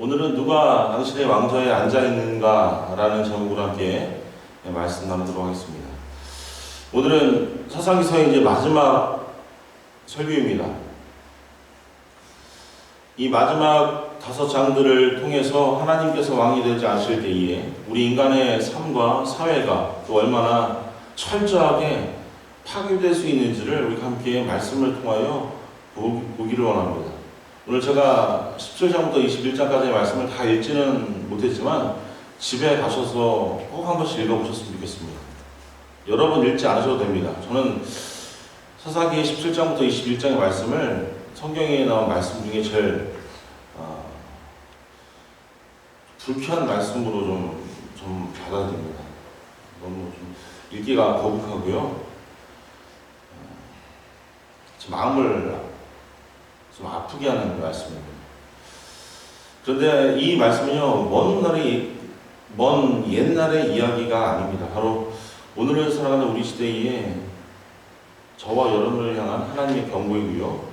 오늘은 누가 당신의 왕좌에 앉아 있는가라는 제목으로 함께 말씀 나누도록 하겠습니다. 오늘은 사사기서의 이제 마지막 설교입니다. 이 마지막 다섯 장들을 통해서 하나님께서 왕이 되지 않으실 때에 우리 인간의 삶과 사회가 또 얼마나 철저하게 파괴될 수 있는지를 우리가 함께 말씀을 통하여 보- 보기를 원합니다. 오늘 제가 17장부터 21장까지의 말씀을 다 읽지는 못했지만 집에 가셔서 꼭 한 번씩 읽어보셨으면 좋겠습니다. 여러 번 읽지 않으셔도 됩니다. 저는 사사기의 17장부터 21장의 말씀을 성경에 나온 말씀 중에 제일 어, 불쾌한 말씀으로 좀, 좀 받아들입니다. 너무 좀 읽기가 거북하고요. 어, 제 마음을 좀 아프게 하는 말씀입니다. 그런데 이 말씀은요, 먼 날의, 먼 옛날의 이야기가 아닙니다. 바로 오늘을 살아가는 우리 시대에 저와 여러분을 향한 하나님의 경고이고요.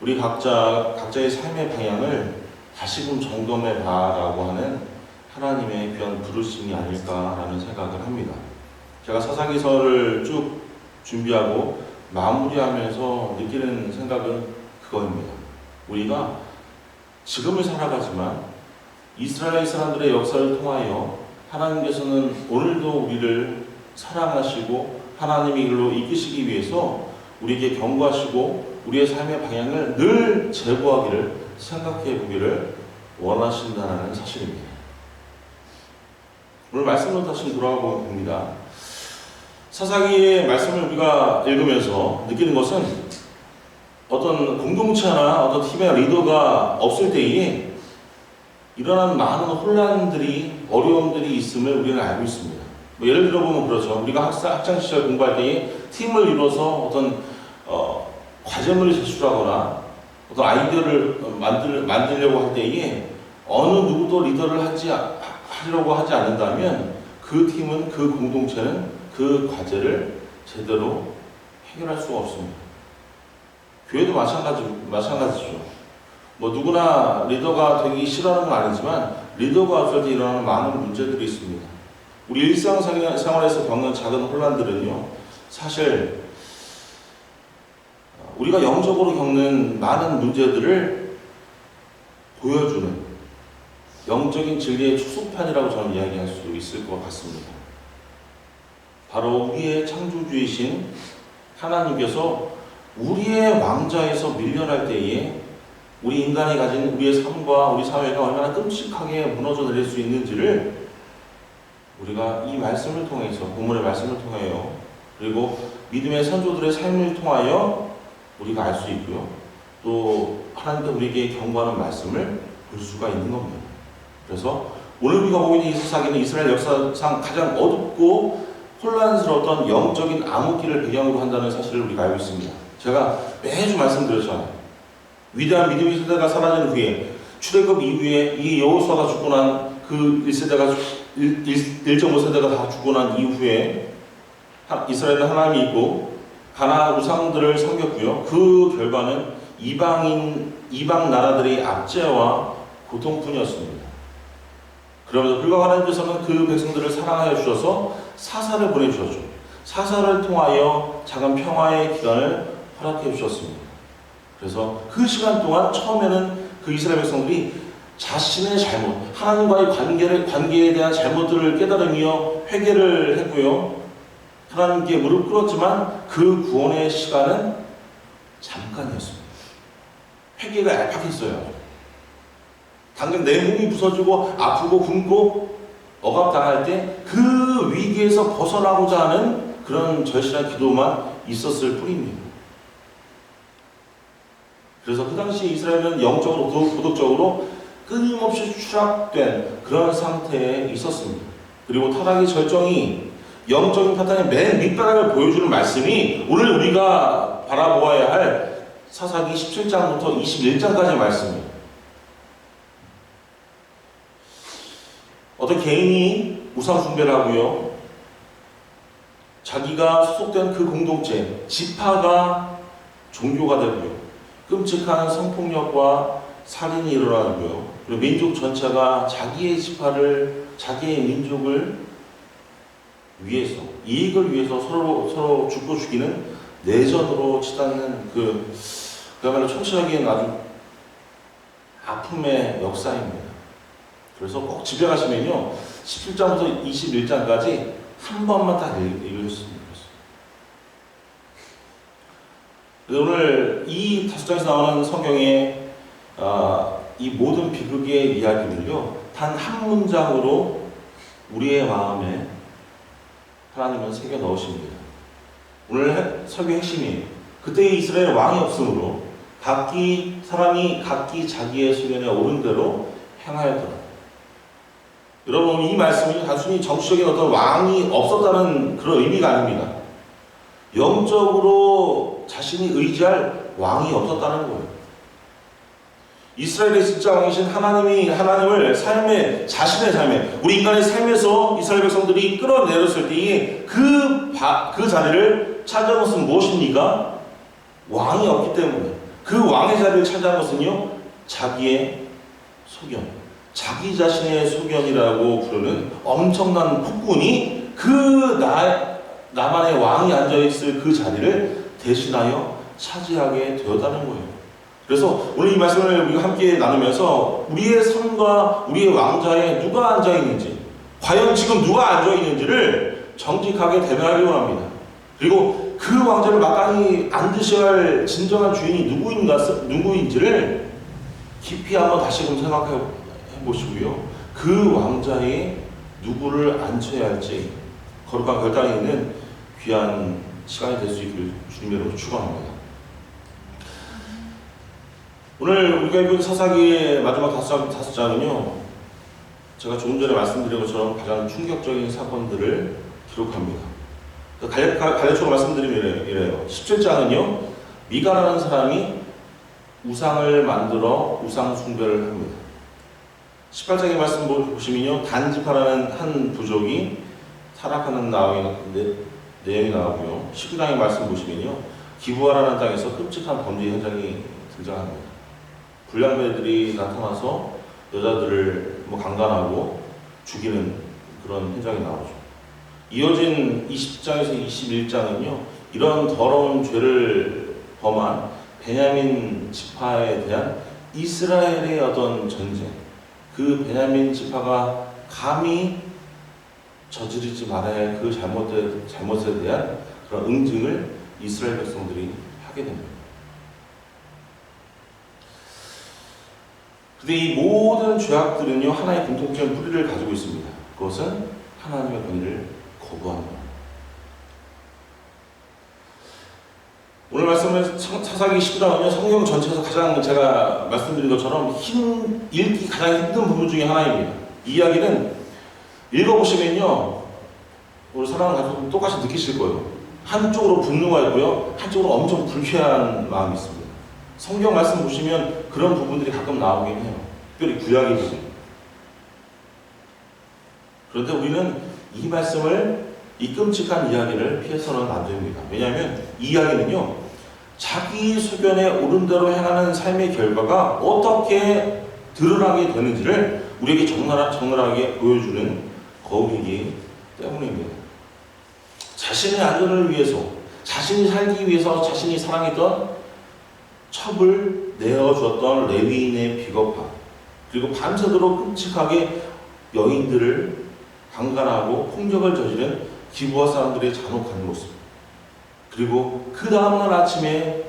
우리 각자, 각자의 삶의 방향을 다시금 점검해 봐라고 하는 하나님의 귀한 부르심이 아닐까라는 생각을 합니다. 제가 사사기서를 쭉 준비하고 마무리하면서 느끼는 생각은 그거입니다. 우리가 지금을 살아가지만 이스라엘 사람들의 역사를 통하여 하나님께서는 오늘도 우리를 사랑하시고 하나님의 길로 이끄시기 위해서 우리에게 경고하시고 우리의 삶의 방향을 늘 제고하기를 생각해 보기를 원하신다는 사실입니다. 오늘 말씀으로 다시 돌아가 봅니다. 사사기의 말씀을 우리가 읽으면서 느끼는 것은 어떤 공동체나 어떤 팀의 리더가 없을 때에 일어나는 많은 혼란들이 어려움들이 있음을 우리는 알고 있습니다. 뭐 예를 들어 보면 그렇죠. 우리가 학사, 학창 시절 공부할 때에 팀을 이뤄서 어떤 어, 과제물을 제출하거나 어떤 아이디어를 만들, 만들려고 할 때에 어느 누구도 리더를 하지 하려고 하지 않는다면 그 팀은 그 공동체는 그 과제를 제대로 해결할 수가 없습니다. 교회도 마찬가지 마찬가지죠. 뭐 누구나 리더가 되기 싫어하는 건 아니지만 리더가 없을 때 일어나는 많은 문제들이 있습니다. 우리 일상생활에서 겪는 작은 혼란들은요, 사실 우리가 영적으로 겪는 많은 문제들을 보여주는 영적인 진리의 추수판이라고 저는 이야기할 수 있을 것 같습니다. 바로 우리의 창조주이신 하나님께서 우리의 왕좌에서 밀려날 때에 우리 인간이 가진 우리의 삶과 우리 사회가 얼마나 끔찍하게 무너져 내릴 수 있는지를 우리가 이 말씀을 통해서 본문의 말씀을 통하여 그리고 믿음의 선조들의 삶을 통하여 우리가 알 수 있고요. 또 하나님께 우리에게 경고하는 말씀을 볼 수가 있는 겁니다. 그래서 오늘 우리가 보고 있는 이 사사기는 이스라엘 역사상 가장 어둡고 혼란스러웠던 영적인 암흑기를 배경으로 한다는 사실을 우리가 알고 있습니다. 제가 매주 말씀드렸잖아요. 위대한 믿음의 세대가 사라진 후에 출애굽 이후에 이 여호수아가 죽고 난 그 1세대가 1.5세대가 다 죽고 난 이후에 이스라엘은 하나님이 있고 가나안 우상들을 섬겼고요. 그 결과는 이방인 이방 나라들의 압제와 고통뿐이었습니다. 그러면서 불과 하나님께서는 그 백성들을 사랑하여 주셔서 사사를 보내주셨죠. 사사를 통하여 작은 평화의 기간을 허락해 주셨습니다. 그래서 그 시간 동안 처음에는 그 이스라엘 백성들이 자신의 잘못, 하나님과의 관계를, 관계에 대한 잘못들을 깨달으며 회개를 했고요. 하나님께 무릎 꿇었지만 그 구원의 시간은 잠깐이었습니다. 회개가 얄팍했어요. 당장 내 몸이 부서지고 아프고 굶고 억압당할 때 그 위기에서 벗어나고자 하는 그런 절실한 기도만 있었을 뿐입니다. 그래서 그 당시 이스라엘은 영적으로 도덕적으로 끊임없이 추락된 그런 상태에 있었습니다. 그리고 타락의 절정이 영적인 파탄의 맨 밑바닥을 보여주는 말씀이 오늘 우리가 바라보아야 할 사사기 17장부터 21장까지의 말씀입니다. 어떤 개인이 우상 숭배를 하고요. 자기가 소속된 그 공동체, 지파가 종교가 되고요. 끔찍한 성폭력과 살인이 일어나고요. 그리고 민족 전체가 자기의 지파를 자기의 민족을 위해서 이익을 위해서 서로 서로 죽고 죽이는 내전으로 치닫는 그 그야말로 총체적인 아주 아픔의 역사입니다. 그래서 꼭 집에 가시면요 17장부터 21장까지 한 번만 다 읽- 읽으셨으면 좋겠어요. 그래서 오늘 이 다섯 장에서 나오는 성경의 아, 이 모든 비극의 이야기를요 단 한 문장으로 우리의 마음에 하나님은 새겨 넣으십니다. 오늘 해- 설교의 핵심이 그때 이스라엘 왕이 없으므로 각기 사람이 각기 자기의 소견에 옳은 대로 행하였더라. 여러분 이 말씀이 단순히 정치적인 어떤 왕이 없었다는 그런 의미가 아닙니다. 영적으로 자신이 의지할 왕이 없었다는 거예요. 이스라엘의 진짜 왕이신 하나님이 하나님을 삶의 자신의 삶에 우리 인간의 삶에서 이스라엘 백성들이 끌어내렸을 때에 그, 바- 그 자리를 차지한 것은 무엇입니까? 왕이 없기 때문에 그 왕의 자리를 차지한 것은요 자기의 소견 자기 자신의 소견이라고 부르는 엄청난 폭군이 그 나, 나만의 왕이 앉아있을 그 자리를 대신하여 차지하게 되었다는 거예요. 그래서 오늘 이 말씀을 우리가 함께 나누면서 우리의 삶과 우리의 왕자에 누가 앉아 있는지, 과연 지금 누가 앉아 있는지를 정직하게 대변하려고 합니다. 그리고 그 왕자를 마땅히 앉으셔야 할 진정한 주인이 누구인가, 누구인지를 깊이 한번 다시금 생각해 보시고요. 그 왕자에 누구를 앉혀야 할지 거룩한 결단이 있는 귀한 시간이 될 수 있기를 주님 이름으로 축원합니다. 오늘 우리가 읽은 사사기의 마지막 다섯, 장- 다섯 장은요, 제가 조금 전에 말씀드린 것처럼 가장 충격적인 사건들을 기록합니다. 그 간략적으로 말씀드리면 이래요. 이래요. 17장은요, 미가라는 사람이 우상을 만들어 우상 숭배를 합니다. 18장의 말씀 보시면요, 단지파라는 한 부족이 타락하는 나오기, 내, 내용이 나오고요. 19장의 말씀 보시면요, 기부하라는 땅에서 끔찍한 범죄 현장이 등장합니다. 불량배들이 나타나서 여자들을 뭐 강간하고 죽이는 그런 현장이 나오죠. 이어진 20장에서 21장은요, 이런 더러운 죄를 범한 베냐민 지파에 대한 이스라엘의 어떤 전쟁, 그 베냐민 지파가 감히 저지르지 말아야 할 그 잘못에, 잘못에 대한 그런 응징을 이스라엘 백성들이 하게 됩니다. 근데 이 모든 죄악들은요 하나의 공통적인 뿌리를 가지고 있습니다. 그것은 하나님의 권위를 거부하는 것. 오늘 말씀은 사사기 19장은요 성경 전체에서 가장 제가 말씀드린 것처럼 힘 읽기 가장 힘든 부분 중에 하나입니다. 이 이야기는 읽어보시면요 우리 사랑하는 가족들 똑같이 느끼실 거예요. 한쪽으로 분노가 있고요 한쪽으로 엄청 불쾌한 마음이 있습니다. 성경 말씀 보시면 그런 부분들이 가끔 나오긴 해요. 특별히 구약의 부분. 그런데 우리는 이 말씀을 이 끔찍한 이야기를 피해서는 안 됩니다. 왜냐하면 이 이야기는요, 자기 소견에 옳은 대로 행하는 삶의 결과가 어떻게 드러나게 되는지를 우리에게 적나라, 적나라하게 보여주는 거울이기 때문입니다. 자신의 안전을 위해서, 자신이 살기 위해서 자신이 사랑했던 첩을 내어주었던 레위인의 비겁함, 그리고 밤새도록 끔찍하게 여인들을 강간하고 폭력을 저지른 기부와 사람들의 잔혹한 모습. 그리고 그 다음날 아침에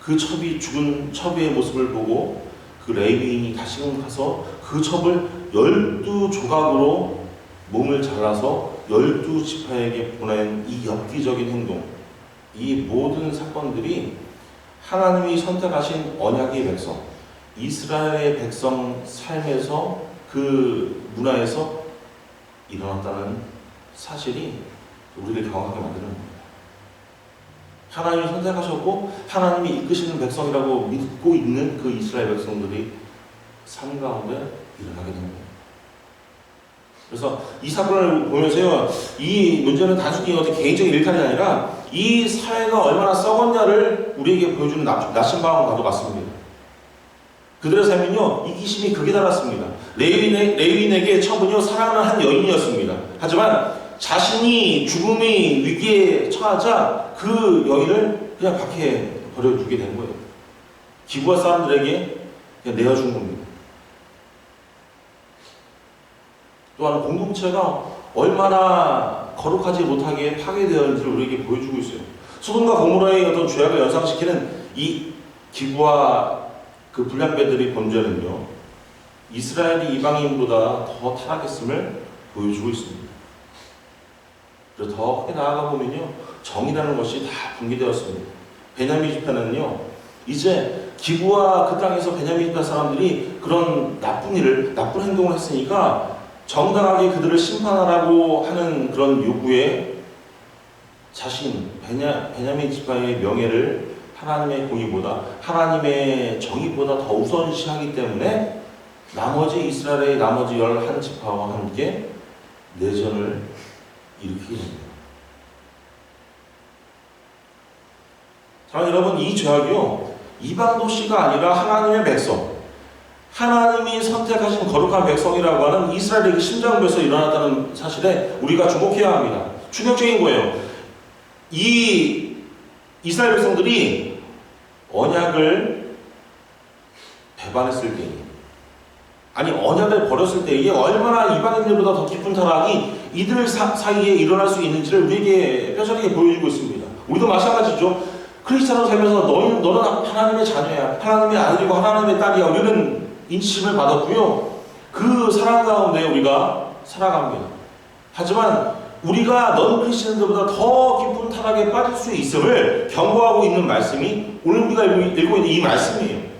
그 첩이 죽은 첩의 모습을 보고 그 레위인이 다시금 가서 그 첩을 열두 조각으로 몸을 잘라서 열두 지파에게 보낸 이 엽기적인 행동. 이 모든 사건들이 하나님이 선택하신 언약의 백성, 이스라엘의 백성 삶에서 그 문화에서 일어났다는 사실이 우리를 경악하게 만드는 겁니다. 하나님이 선택하셨고 하나님이 이끄시는 백성이라고 믿고 있는 그 이스라엘 백성들이 삶 가운데 일어나게 됩니다. 그래서 이 사건을 보면서요, 이 문제는 단순히 어떤 개인적인 일탈이 아니라 이 사회가 얼마나 썩었냐를 우리에게 보여주는 나- 나침반과도 같습니다. 그들의 삶은요 이기심이 극에 달았습니다. 레위인에, 레위인에게 첩은요 사랑하는 한 여인이었습니다. 하지만 자신이 죽음의 위기에 처하자 그 여인을 그냥 밖에 버려두게 된 거예요. 기부와 사람들에게 그냥 내어준 겁니다. 또한 공동체가 얼마나 거룩하지 못하게 파괴되었는지를 우리에게 보여주고 있어요. 소돔과 고모라의 어떤 죄악을 연상시키는 이 기부와 그 불량배들의 범죄는요, 이스라엘이 이방인보다 더 타락했음을 보여주고 있습니다. 그래서 더 크게 나아가 보면요, 정이라는 것이 다 붕괴되었습니다. 베냐민 집단은요, 이제 기부와 그 땅에서 베냐민 집단 사람들이 그런 나쁜 일을, 나쁜 행동을 했으니까 정당하게 그들을 심판하라고 하는 그런 요구에 자신, 베냐, 베냐민 집단의 명예를 하나님의 공의보다 하나님의 정의보다 더 우선시하기 때문에 나머지 이스라엘의 나머지 열한 지파와 함께 내전을 일으키게 됩니다. 사랑하는 여러분, 이 죄악이요 이방 도시가 아니라 하나님의 백성, 하나님이 선택하신 거룩한 백성이라고 하는 이스라엘의 그 심장부에서 일어났다는 사실에 우리가 주목해야 합니다. 충격적인 거예요. 이 이스라엘 백성들이 언약을 배반했을 때, 아니 언약을 버렸을 때 이게 얼마나 이방인들보다 더 깊은 타락이 이들 사, 사이에 일어날 수 있는지를 우리에게 뼈저리게 보여주고 있습니다. 우리도 마찬가지죠. 크리스천으로 살면서 너는 너는 하나님의 자녀야, 하나님의 아들이고 하나님의 딸이야. 우리는 인치심을 받았고요. 그 사랑 가운데 우리가 살아갑니다. 하지만 우리가 넌 크리스천들보다 더 깊은 타락에 빠질 수 있음을 경고하고 있는 말씀이 오늘 우리가 읽고 있는 이 말씀이에요.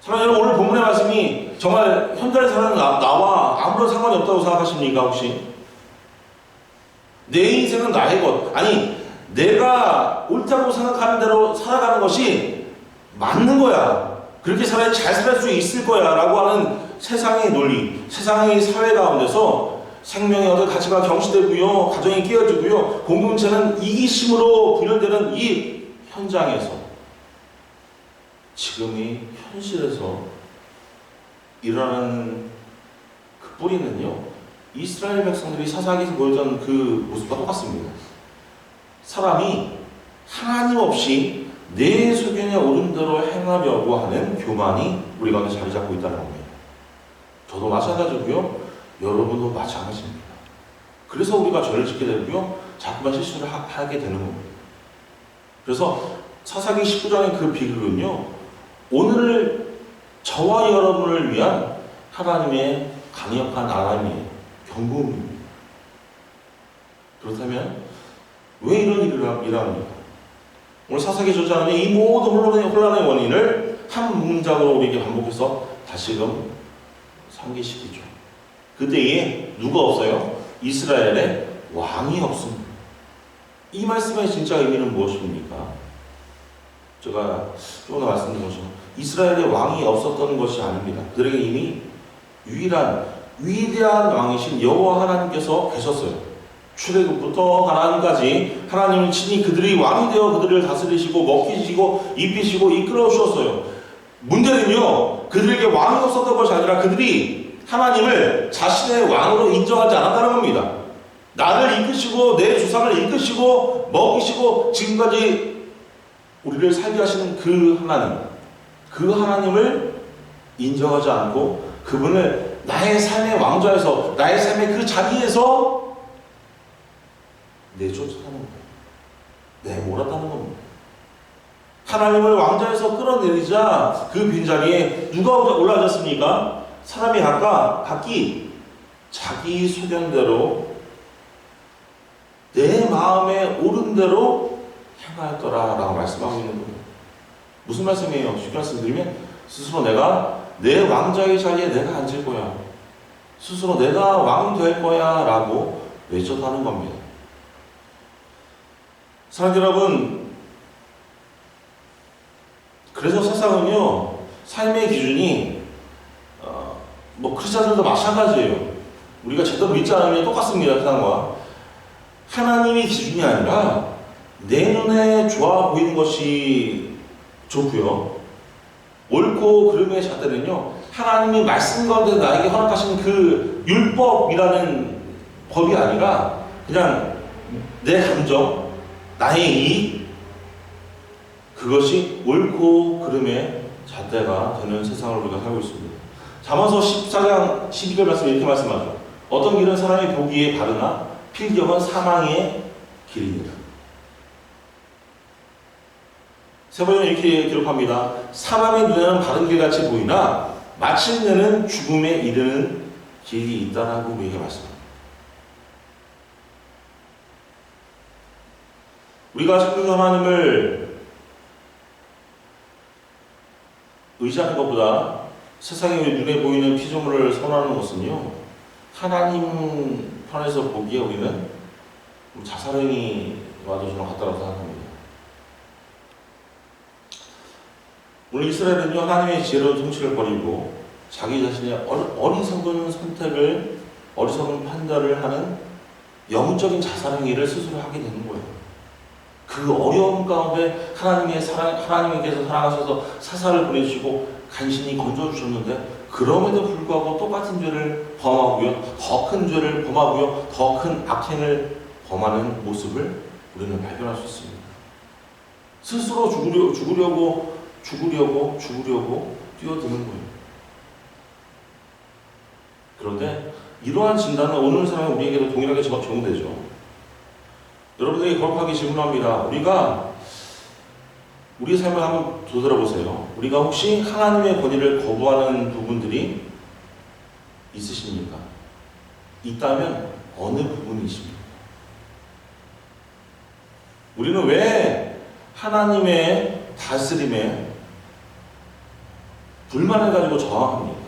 사랑하는 여러분, 오늘 본문의 말씀이 정말 현장에 사는 나, 나와 아무런 상관이 없다고 생각하십니까, 혹시? 내 인생은 나의 것. 아니, 내가 옳다고 생각하는 대로 살아가는 것이 맞는 거야. 그렇게 살아야 잘살 수 있을 거야. 라고 하는 세상의 논리, 세상의 사회 가운데서 생명의 어떤 가치가 경시되고요. 가정이 깨어지고요. 공동체는 이기심으로 분열되는 이 현장에서 지금이 현실에서 일어나는 그 뿌리는요. 이스라엘 백성들이 사사기에서 보여준 그 모습과 똑같습니다. 사람이 하나님 없이 내 소견에 오른 대로 행하려고 하는 교만이 우리 가운데 자리 잡고 있다는 겁니다. 저도 마찬가지고요. 여러분도 마찬가지입니다. 그래서 우리가 죄를 짓게 되고요. 자꾸만 실수를 하, 하게 되는 겁니다. 그래서 사사기 19장의 그 비극은요. 오늘 저와 여러분을 위한 하나님의 강력한 아람의 경고입니다. 그렇다면 왜 이런 일을 일합니까? 오늘 사사기 저자는 이 모든 혼란의, 혼란의 원인을 한 문장으로 우리에게 반복해서 다시금 상기시키죠. 그때에 누가 없어요? 이스라엘에 왕이 없습니다. 이 말씀의 진짜 의미는 무엇입니까? 제가 조금 더 말씀드린 것처럼 이스라엘에 왕이 없었던 것이 아닙니다. 그들에게 이미 유일한 위대한 왕이신 여호와 하나님께서 계셨어요. 출애굽부터 하나님까지 하나님은 친히 그들이 왕이 되어 그들을 다스리시고 먹이시고 입히시고 이끌어 주셨어요. 문제는요. 그들에게 왕이 없었던 것이 아니라 그들이 하나님을 자신의 왕으로 인정하지 않았다는 겁니다. 나를 이끄시고 내 주상을 이끄시고 먹이시고 지금까지 우리를 살게 하시는 그 하나님, 그 하나님을 인정하지 않고 그분을 나의 삶의 왕좌에서 나의 삶의 그 자리에서 내쫓았다는 겁니다. 내몰았다는 겁니다. 하나님을 왕좌에서 끌어내리자 그 빈자리에 누가 올라졌습니까? 사람이 각각 각기 자기 소견대로 내 마음에 옳은 대로 행하였더라라고 말씀하고 있는 겁니다. 무슨 말씀이에요? 쉽게 말씀드리면 스스로 내가 내 왕자의 자리에 내가 앉을 거야. 스스로 내가 왕이 될 거야라고 외쳤다는 겁니다. 사랑하는 여러분, 그래서 세상은요 삶의 기준이 어, 뭐 크리스천들도 마찬가지예요. 우리가 제대로 믿지 않으면 똑같습니다 세상과 하나님이 기준이 아니라 내 눈에 좋아 보이는 것이 좋고요. 옳고 그름의 잣대는요 하나님이 말씀 가운데 나에게 허락하신 그 율법이라는 법이 아니라 그냥 내 감정, 이익 그것이 옳고 그름의 잣대가 되는 세상을 우리가 살고 있습니다. 잠언서 14장 12절 말씀 이렇게 말씀하죠. 어떤 길은 사람이 보기에 바르나 필경은 사망의 길이니라. 세 번째는 이렇게 기록합니다. 사람의 눈에는 바른 길 같이 보이나 마침내는 죽음에 이르는 길이 있다라고 우리에게 말씀합니다. 우리가 창조주 하나님을 의지하는 것보다 세상에 눈에 보이는 피조물을 선호하는 것은요 하나님 편에서 보기에 우리는 자살행위 와도 저는 같다고 생각합니다. 오늘 이스라엘은요 하나님의 지혜로운 통치를 버리고 자기 자신의 어- 어리석은 선택을 어리석은 판단을 하는 영적인 자살행위를 스스로 하게 되는 거예요. 그 어려움 가운데 하나님의 사랑, 하나님께서 사랑하셔서 사사를 보내주시고 간신히 건져주셨는데 그럼에도 불구하고 똑같은 죄를 범하고요, 더 큰 죄를 범하고요, 더 큰 악행을 범하는 모습을 우리는 발견할 수 있습니다. 스스로 죽으려, 죽으려고, 죽으려고, 죽으려고 뛰어드는 거예요. 그런데 이러한 진단은 오늘 사람은 우리에게도 동일하게 적- 적용되죠. 여러분들에게 거룩하게 질문합니다. 우리가 우리 삶을 한번 되돌아보세요. 우리가 혹시 하나님의 권위를 거부하는 부분들이 있으십니까? 있다면 어느 부분이십니까? 우리는 왜 하나님의 다스림에 불만을 가지고 저항합니까?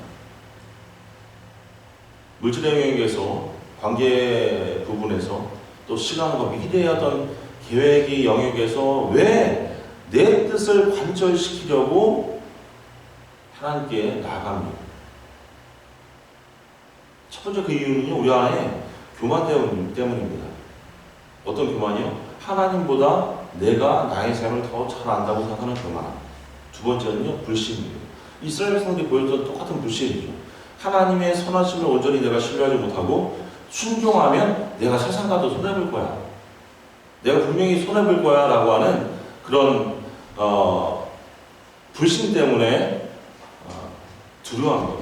물질의 영역에서 관계 부분에서 또 시간과 어떤 계획의 영역에서 왜 내 뜻을 관철시키려고 하나님께 나아갑니다. 첫 번째 그 이유는요, 우리 안에 교만 때문- 때문입니다. 어떤 교만이요? 하나님보다 내가 나의 삶을 더 잘 안다고 생각하는 교만. 두 번째는요, 불신입니다. 이스라엘 백성들이 보였던 똑같은 불신이죠. 하나님의 선하심을 온전히 내가 신뢰하지 못하고 순종하면 내가 세상과도 손해볼 거야. 내가 분명히 손해볼 거야 라고 하는 그런 어, 불신 때문에 어, 두려워한 거예요.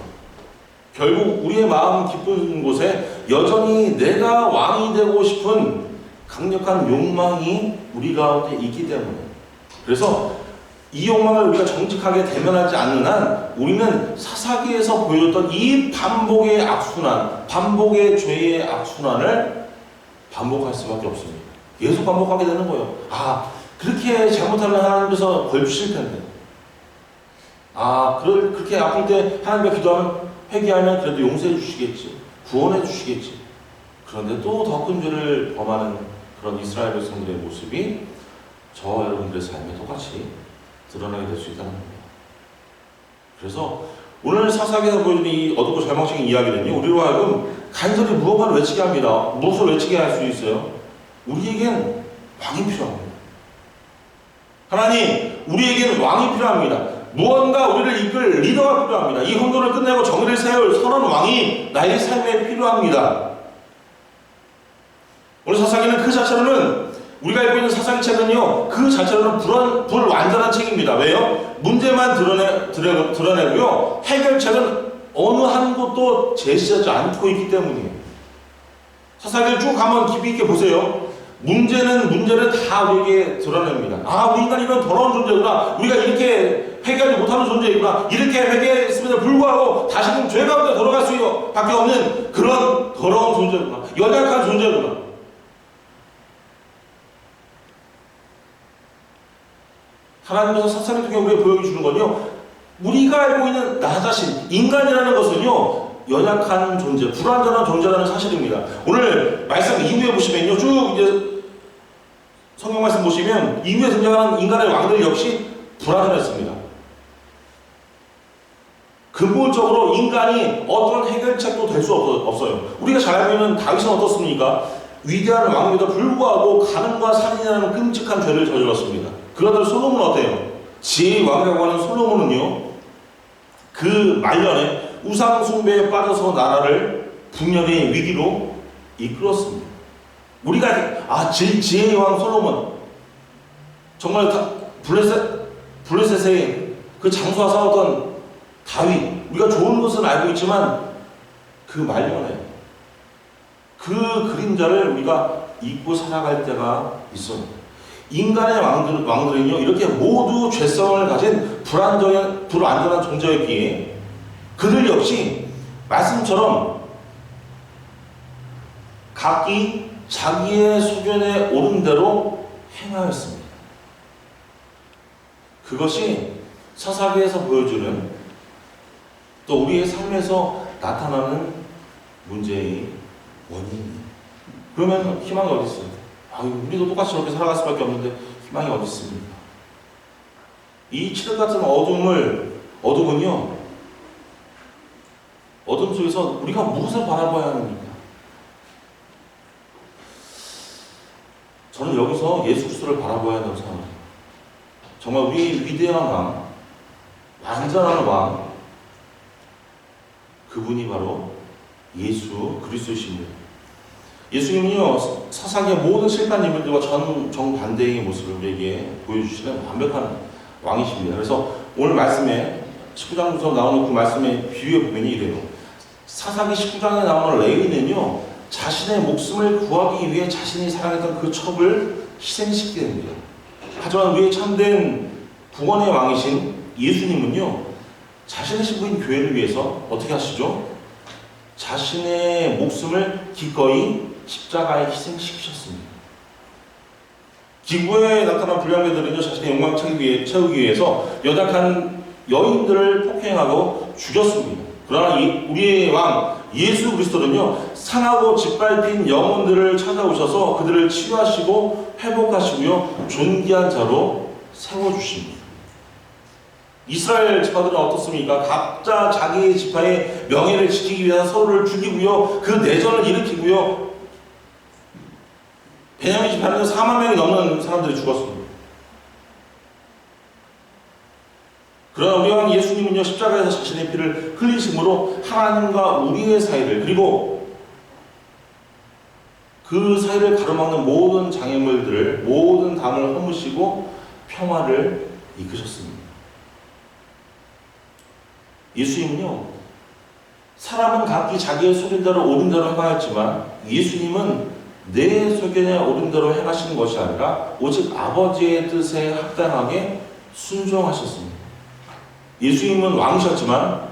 결국 우리의 마음 깊은 곳에 여전히 내가 왕이 되고 싶은 강력한 욕망이 우리 가운데 있기 때문에 그래서 이 욕망을 우리가 정직하게 대면하지 않는 한 우리는 사사기에서 보여줬던 이 반복의 악순환, 반복의 죄의 악순환을 반복할 수밖에 없습니다. 계속 반복하게 되는 거예요. 아, 그렇게 잘못하면 하나님께서 벌 주실 텐데. 아, 그럴, 그렇게 아플 때 하나님께 기도하면, 회개하면 그래도 용서해 주시겠지. 구원해 주시겠지. 그런데 또 더 큰 죄를 범하는 그런 이스라엘 백성들의 모습이 저와 여러분들의 삶에 똑같이 드러나게 될 수 있다는 겁니다. 그래서 오늘 사사기에서 보여준 이 어둡고 절망적인 이야기는요, 우리로 하여금 간절히 무언가를 외치게 합니다. 무엇을 외치게 할 수 있어요? 우리에겐 왕이 필요합니다. 하나님, 우리에게는 왕이 필요합니다. 무언가 우리를 이끌 리더가 필요합니다. 이 혼돈을 끝내고 정의를 세울 선한 왕이 나의 삶에 필요합니다. 오늘 사사기는 그 자체로는 우리가 알고 있는 사사기 책은요 그 자체로는 불완, 불완전한 책입니다. 왜요? 문제만 드러내, 드러, 드러내고요 해결책은 어느 한 곳도 제시하지 않고 있기 때문이에요. 사사기를 쭉 한번 깊이 있게 보세요. 문제는 문제를 다 우리에게 드러냅니다. 아, 우리 인간 이런 더러운 존재구나. 우리가 이렇게 회개하지 못하는 존재이구나. 이렇게 회개했음에도 불구하고 다시금 죄 가운데 돌아갈 수밖에 없는 그런 더러운 존재구나. 연약한 존재구나. 하나님께서 사사를 통해 우리에게 보여주는 건요. 우리가 알고 있는 나 자신, 인간이라는 것은요. 연약한 존재, 불완전한 존재라는 사실입니다. 오늘 말씀 이후에 보시면요. 쭉 이제 성경 말씀 보시면 이후에 등장하는 인간의 왕들 역시 불완전했습니다. 근본적으로 인간이 어떤 해결책도 될 수 없어요. 우리가 잘 알고 있는 다윗은 어떻습니까? 위대한 왕임에도 불구하고 가늠과 살인이라는 끔찍한 죄를 저질렀습니다. 그러다 솔로몬은 어때요? 지혜의 왕이라고 하는 솔로몬은요, 그 말년에 우상 숭배에 빠져서 나라를 북녘의 위기로 이끌었습니다. 우리가 아 지, 지혜의 왕 솔로몬 정말 다 블레셋 블레셋의 그 장수와 싸웠던 다윗 우리가 좋은 것은 알고 있지만 그 말년에 그 그림자를 우리가 잊고 살아갈 때가 있어요. 인간의 왕들, 왕들은요, 이렇게 모두 죄성을 가진 불안정한, 불안전한 존재였기에 그들 역시 말씀처럼 각기 자기의 소견에 오른 대로 행하였습니다. 그것이 서사기에서 보여주는 또 우리의 삶에서 나타나는 문제의 원인입니다. 그러면 희망이 어디 있어요? 아, 우리도 똑같이 저렇게 살아갈 수밖에 없는데 희망이 어디 있습니까? 이 칠흑 같은 어둠을 어둠은요. 어둠 속에서 우리가 무엇을 바라봐야 합니까? 저는 여기서 예수 그리스도를 바라봐야 한다고 생각합니다. 정말 우리 위대한 왕, 완전한 왕, 그분이 바로 예수 그리스도이십니다. 예수님은요 사상의 모든 실패한 인물들과 전 정반대의 모습을 우리에게 보여주시는 완벽한 왕이십니다. 그래서 오늘 말씀에 19장부터 나오는 그 말씀의 비유에 보면 이래요. 사사기 19장에 나오는 레위는요 자신의 목숨을 구하기 위해 자신이 사랑했던 그 첩을 희생시키게 됩니다. 하지만 우리의 참된 구원의 왕이신 예수님은요 자신의 신부인 교회를 위해서 어떻게 하시죠? 자신의 목숨을 기꺼이 십자가에 희생시키셨습니다. 기부에 나타난 불량배들은요 자신의 영광 채우기, 위해, 채우기 위해서 연약한 여인들을 폭행하고 죽였습니다. 그러나 이, 우리의 왕 예수 그리스도는요 상하고 짓밟힌 영혼들을 찾아오셔서 그들을 치유하시고 회복하시고요 존귀한 자로 세워주십니다. 이스라엘 지파들은 어떻습니까? 각자 자기의 지파의 명예를 지키기 위해서 서로를 죽이고요. 그 내전을 일으키고요. 베냐민 지파는 4만 명이 넘는 사람들이 죽었습니다. 그러나 우리 왕 예수님은요 십자가에서 자신의 피를 흘리심으로 하나님과 우리의 사이를 그리고 그 사이를 가로막는 모든 장애물들을 모든 담을 허무시고 평화를 이끄셨습니다. 예수님은요, 사람은 각기 자기의 소견대로 옳은 대로 행하였지만 예수님은 내 소견에 옳은 대로 행하시는 것이 아니라 오직 아버지의 뜻에 합당하게 순종하셨습니다. 예수님은 왕이셨지만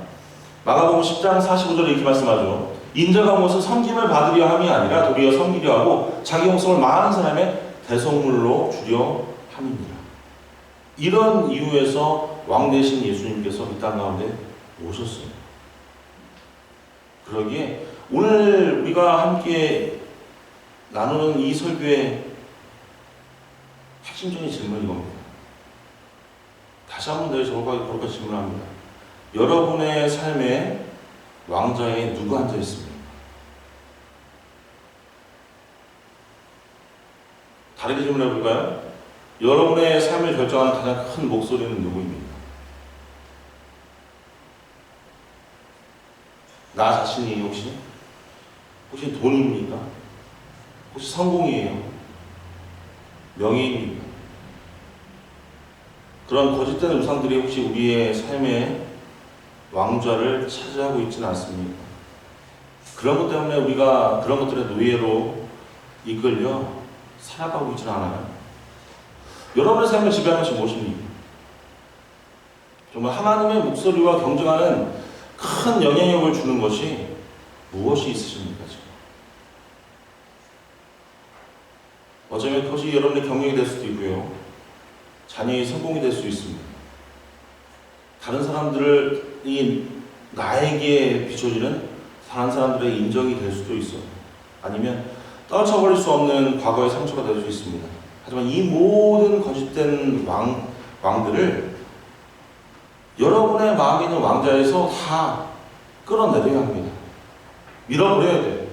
마가복음 10장 45절에 이렇게 말씀하죠. 인자가 무엇을 섬김을 받으려 함이 아니라 도리어 섬기려 하고 자기 목숨을 많은 사람의 대성물로 주려 함이니라. 이런 이유에서 왕 대신 예수님께서 이 땅 가운데 오셨어요. 그러기에 오늘 우리가 함께 나누는 이 설교의 핵심적인 질문이 이겁니다. 다시 한번 더 저가 그렇게 질문합니다. 여러분의 삶에 왕자에 누가 앉아 있습니까? 다르게 질문해 볼까요? 여러분의 삶을 결정하는 가장 큰 목소리는 누구입니까? 나 자신이 혹시? 혹시 돈입니까? 혹시 성공이에요? 명예입니까? 그런 거짓된 우상들이 혹시 우리의 삶의 왕좌를 차지하고 있지는 않습니까? 그런 것 때문에 우리가 그런 것들의 노예로 이끌려 살아가고 있지는 않아요. 여러분의 삶을 지배하는 것이 무엇입니까? 정말 하나님의 목소리와 경쟁하는 큰 영향력을 주는 것이 무엇이 있으십니까, 지금? 어쩌면 그것이 여러분의 경력이 될 수도 있고요. 자녀의 성공이 될 수 있습니다. 다른 사람들이 나에게 비춰지는 다른 사람들의 인정이 될 수도 있어요. 아니면 떨쳐버릴 수 없는 과거의 상처가 될 수 있습니다. 하지만 이 모든 거짓된 왕, 왕들을 여러분의 마음에 있는 왕자에서 다 끌어내려야 합니다. 밀어버려야 돼요.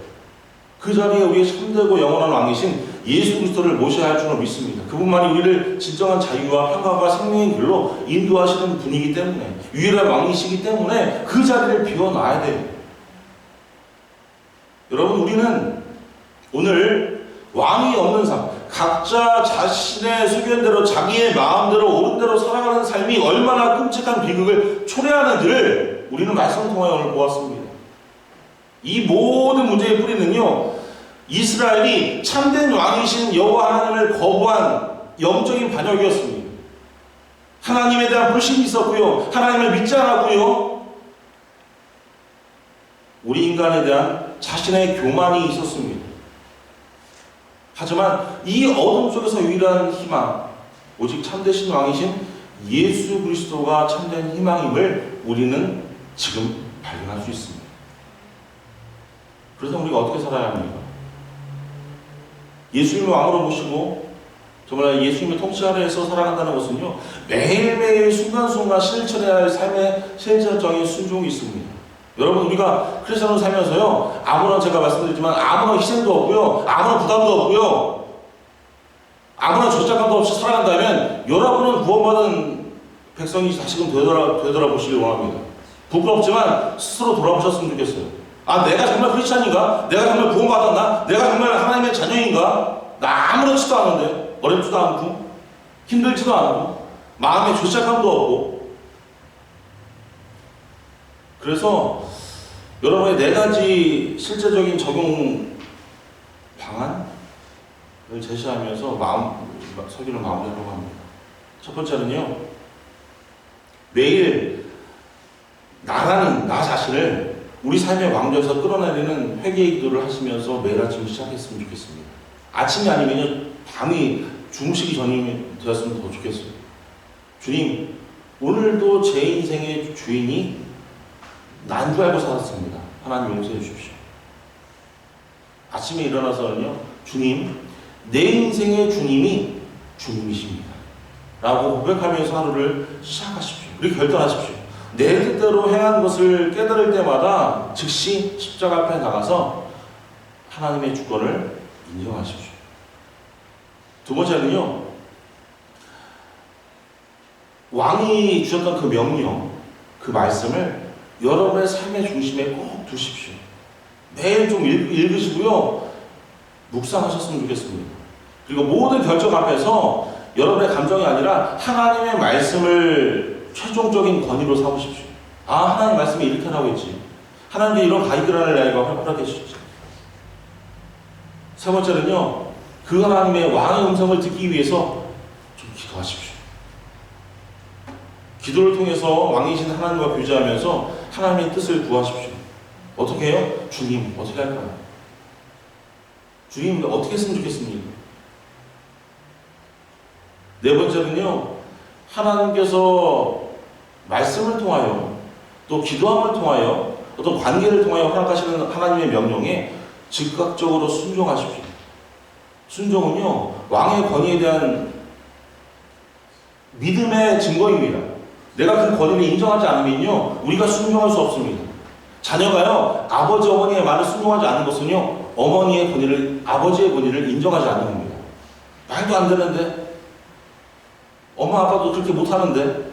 그 자리에 우리의 참되고 영원한 왕이신 예수 그리스도를 모셔야 할 줄로 믿습니다. 그분만이 우리를 진정한 자유와 평강과 생명의 길로 인도하시는 분이기 때문에 유일한 왕이시기 때문에 그 자리를 비워놔야 돼요. 여러분 우리는 오늘 왕이 없는 삶, 각자 자신의 수견대로 자기의 마음대로 옳은 대로 살아가는 삶이 얼마나 끔찍한 비극을 초래하는지를 우리는 말씀 통하여 오늘 보았습니다. 이 모든 문제의 뿌리는요, 이스라엘이 참된 왕이신 여호와 하나님을 거부한 영적인 반역이었습니다. 하나님에 대한 불신이 있었고요, 하나님을 믿지 않았고요, 우리 인간에 대한 자신의 교만이 있었습니다. 하지만 이 어둠 속에서 유일한 희망, 오직 참되신 왕이신 예수 그리스도가 참된 희망임을 우리는 지금 발견할 수 있습니다. 그래서 우리가 어떻게 살아야 합니까? 예수님을 왕으로 모시고 정말 예수님의 통치 아래에서 살아간다는 것은요 매일매일 순간순간 실천해야 할 삶의 실질적인 순종이 있습니다. 여러분 우리가 크리스천으로 살면서요 아무런 제가 말씀드리지만 아무런 희생도 없고요 아무런 부담도 없고요 아무런 죄책감도 없이 살아간다면 여러분은 구원받은 백성이 다시금 되돌아, 되돌아보시길 원합니다. 부끄럽지만 스스로 돌아보셨으면 좋겠어요. 아 내가 정말 크리스천인가? 내가 정말 구원받았나? 내가 정말 하나님의 자녀인가? 나 아무렇지도 않은데 어렵지도 않고 힘들지도 않고 마음에 죄책감도 없고 그래서 여러분의 네 가지 실제적인 적용 방안을 제시하면서 마음 설교를 마무리하려고 합니다. 첫 번째는요. 매일 나라는 나 자신을 우리 삶의 왕조에서 끌어내리는 회개의 기도를 하시면서 매일 아침 시작했으면 좋겠습니다. 아침이 아니면요 밤이 주무시기 전이 되었으면 더 좋겠어요. 주님, 오늘도 제 인생의 주인이 난 줄 알고 살았습니다. 하나님 용서해 주십시오. 아침에 일어나서는요, 주님, 내 인생의 주님이 주님이십니다. 라고 고백하면서 하루를 시작하십시오. 그리고 결단하십시오. 내 뜻대로 행한 것을 깨달을 때마다 즉시 십자가 앞에 나가서 하나님의 주권을 인정하십시오. 두 번째는요, 왕이 주셨던 그 명령, 그 말씀을 여러분의 삶의 중심에 꼭 두십시오. 매일 좀 읽, 읽으시고요, 묵상하셨으면 좋겠습니다. 그리고 모든 결정 앞에서 여러분의 감정이 아니라 하나님의 말씀을 최종적인 권위로 삼으십시오. 아, 하나님 말씀이 이렇게 하라고 했지. 하나님께 이런 가이드라인을 내가 허락해 주셨지. 세 번째는요, 그 하나님의 왕의 음성을 듣기 위해서 좀 기도하십시오. 기도를 통해서 왕이신 하나님과 교제하면서 하나님의 뜻을 구하십시오. 어떻게 해요? 주님, 어떻게 할까요? 주님, 어떻게 했으면 좋겠습니까? 네 번째는요, 하나님께서 말씀을 통하여 또 기도함을 통하여 어떤 관계를 통하여 허락하시는 하나님의 명령에 즉각적으로 순종하십시오. 순종은요, 왕의 권위에 대한 믿음의 증거입니다. 내가 그 권위를 인정하지 않으면요, 우리가 순종할 수 없습니다. 자녀가요, 아버지, 어머니의 말을 순종하지 않는 것은요, 어머니의 권위를, 아버지의 권위를 인정하지 않는 겁니다. 말도 안 되는데, 엄마, 아빠도 그렇게 못하는데,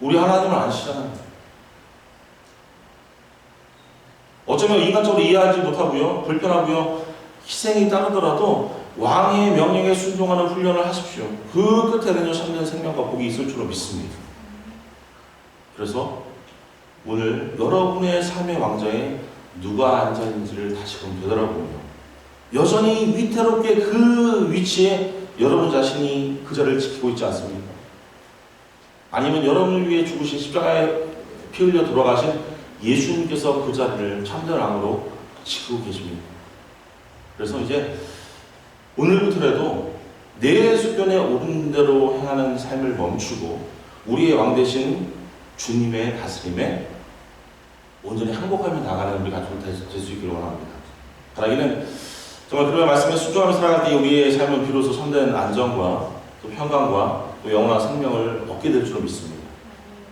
우리 하나님을 아시잖아요. 어쩌면 인간적으로 이해하지 못하고요, 불편하고요, 희생이 따르더라도 왕의 명령에 순종하는 훈련을 하십시오. 그 끝에는요, 참된 생명과 복이 있을 줄로 믿습니다. 그래서 오늘 여러분의 삶의 왕좌에 누가 앉아있는지를 다시금 되돌아보며 여전히 위태롭게 그 위치에 여러분 자신이 그 자리를 지키고 있지 않습니까? 아니면 여러분을 위해 죽으신 십자가에 피 흘려 돌아가신 예수님께서 그 자리를 참된 왕으로 지키고 계십니다. 그래서 이제 오늘부터라도 내 주변에 옳은 대로 행하는 삶을 멈추고 우리의 왕 대신 주님의 다스림에 온전히 항복하며 나가는 우리 가족 될수 있기를 원합니다. 바라기는 정말 그런 말씀에 순종하며 살아갈 때 우리의 삶은 비로소 선된 안정과 또 평강과 또 영원한 생명을 얻게 될 줄로 믿습니다.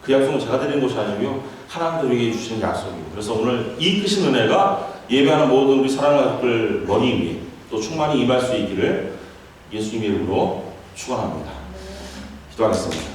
그 약속은 제가 드리는 것이 아니고요. 하나님들에게 주시는 약속이에요. 그래서 오늘 이 크신 은혜가 예배하는 모든 우리 사랑하는 가족들 머리 위에 또또 충만히 임할 수 있기를 예수님의 이름으로 축원합니다. 기도하겠습니다.